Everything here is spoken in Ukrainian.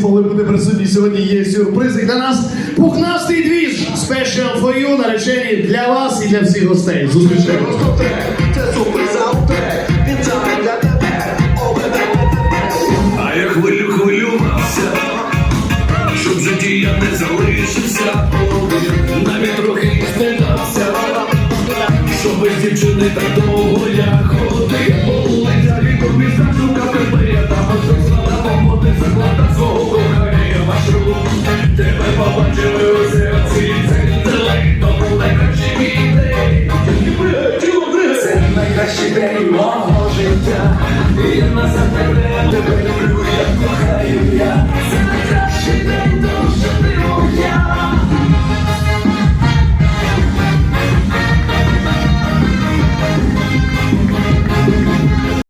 змогли бути присутні сьогодні. Є сюрпризи для нас. Пухнастий двіж Special for you, наречені для вас і для всіх гостей. Зустрічаємо. Це супер саундтрек, він саме для тебе. А я хвилю хвилювався, щоб в житті я не залишився навіть трохи і стидався, що без дівчини так довго кохання маршрут. Тебе побачили у серці, це далеко найкращий мій день. Мого життя, і я на тебе,